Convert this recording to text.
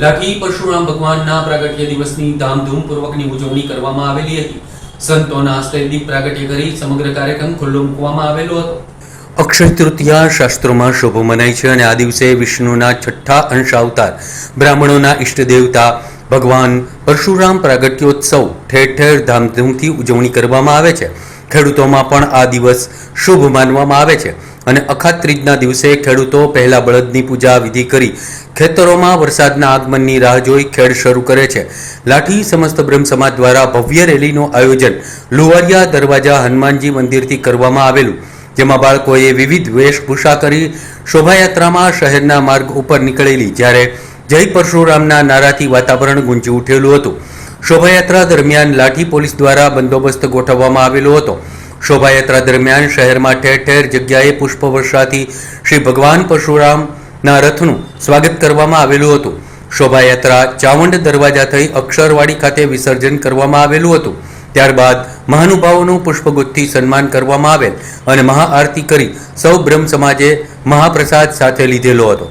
લાઠી પરશુરામ ભગવાનના પ્રાગટ્ય દિવસની ધામધૂમપૂર્વકની ઉજવણી કરવામાં આવેલી હતી. સંતોના હસ્તે દીપ પ્રાગટ્ય કરી સમગ્ર કાર્યક્રમ ખુલ્લો મૂકવામાં આવેલો હતો. અક્ષય તૃતીયા શાસ્ત્રોમાં શુભ મનાય છે અને આ દિવસે વિષ્ણુના છઠ્ઠા અંશ અવતાર બ્રાહ્મણોના ઈષ્ટ દેવતા, ભગવાન પરશુરામ પ્રાગટ્યોત્સવ ઠેર ઠેર ધામધૂમથી ઉજવણી કરવામાં આવે છે. ખેડૂતોમાં પણ આ દિવસ શુભ માનવામાં આવે છે. અને અખાત ત્રીજના દિવસે ખેડૂતો પહેલા બળદની પૂજા વિધિ કરી ખેતરોમાં વરસાદના આગમનની રાહ જોઈ ખેડ શરૂ કરે છે. લાઠી સમસ્ત બ્રહ્મ સમાજ દ્વારા ભવ્ય રેલીનું આયોજન લુવારિયા દરવાજા હનુમાનજી મંદિરથી કરવામાં આવેલું, જેમાં બાળકોએ વિવિધ વેશભૂષા કરી શોભાયાત્રામાં શહેરના માર્ગ ઉપર નીકળેલી, જ્યારે જય પરશુરામના નારાથી વાતાવરણ ગુંજી ઉઠેલું હતું. શોભાયાત્રા દરમિયાન લાઠી પોલીસ દ્વારા બંદોબસ્ત ગોઠવવામાં આવેલો હતો. શોભાયાત્રા દરમિયાન શહેરમાં ઠેર ઠેર જગ્યાએ પુષ્પવર્ષાથી શ્રી ભગવાન પરશુરામના રથનું સ્વાગત કરવામાં આવેલું હતું. શોભાયાત્રા ચાવંડ દરવાજા થઈ અક્ષરવાડી ખાતે વિસર્જન કરવામાં આવેલું હતું. ત્યારબાદ મહાનુભાવોનું પુષ્પગુથથી સન્માન કરવામાં આવેલ અને મહાઆરતી કરી સૌ બ્રહ્મ સમાજે મહાપ્રસાદ સાથે લીધેલો હતો.